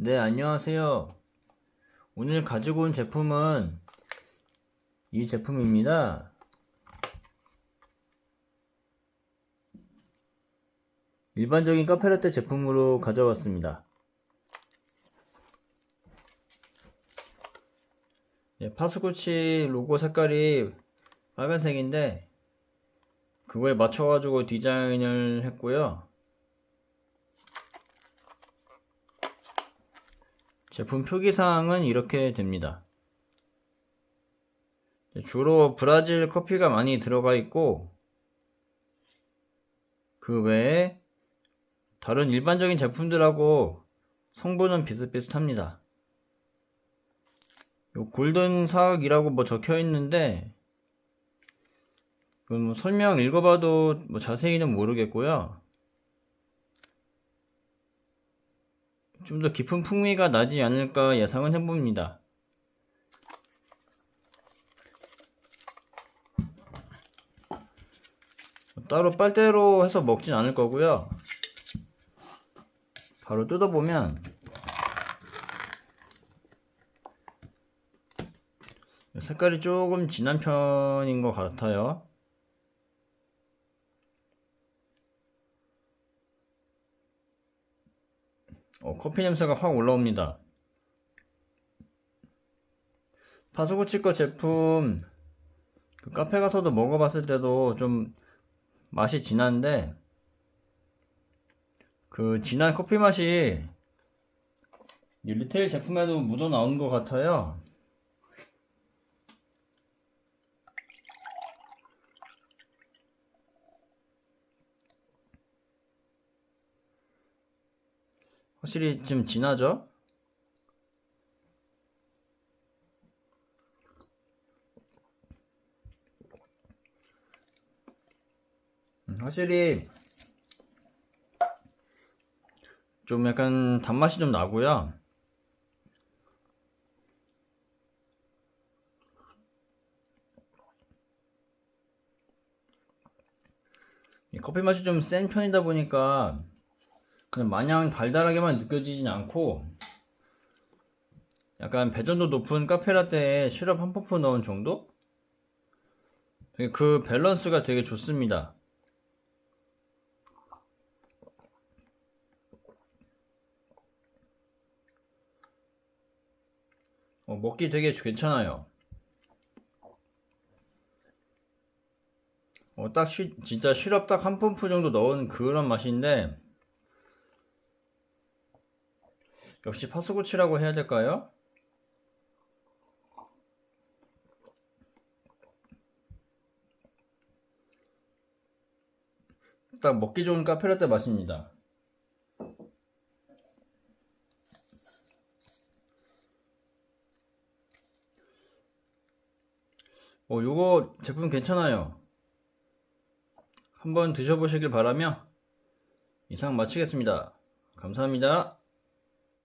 네, 안녕하세요. 오늘 가지고 온 제품은 이 제품입니다. 일반적인 카페라떼 제품으로 가져왔습니다. 예, 파스쿠치 로고 색깔이 빨간색인데 그거에 맞춰가지고 디자인을 했고요. 제품 표기사항은 이렇게 됩니다. 주로 브라질 커피가 많이 들어가 있고 그 외에 다른 일반적인 제품들하고 성분은 비슷비슷합니다. 요 골든 사학이라고 뭐 적혀 있는데 뭐 설명 읽어봐도 뭐 자세히는 모르겠고요. 좀 더 깊은 풍미가 나지 않을까 예상은 해봅니다. 따로 빨대로 해서 먹진 않을 거고요. 바로 뜯어보면 색깔이 조금 진한 편인 것 같아요. 어, 커피 냄새가 확 올라옵니다. 파스쿠치 거 제품 그 카페 가서도 먹어봤을 때도 좀 맛이 진한데 그 진한 커피 맛이 이 리테일 제품에도 묻어 나온 것 같아요. 확실히 좀 진하죠? 음, 확실히 좀 약간 단맛이 좀 나고요. 이 커피 맛이 좀 센 편이다 보니까 그냥 마냥 달달하게만 느껴지진 않고 약간 배전도 높은 카페라떼에 시럽 한 퍼프 넣은 정도? 그 밸런스가 되게 좋습니다. 어, 먹기 되게 괜찮아요. 어, 딱 시, 진짜 시럽 딱 한 펌프 정도 넣은 그런 맛인데 역시 파스쿠치라고 해야 될까요? 딱 먹기 좋은 카페라떼 맛입니다. 어, 요거 제품 괜찮아요. 한번 드셔보시길 바라며 이상 마치겠습니다. 감사합니다.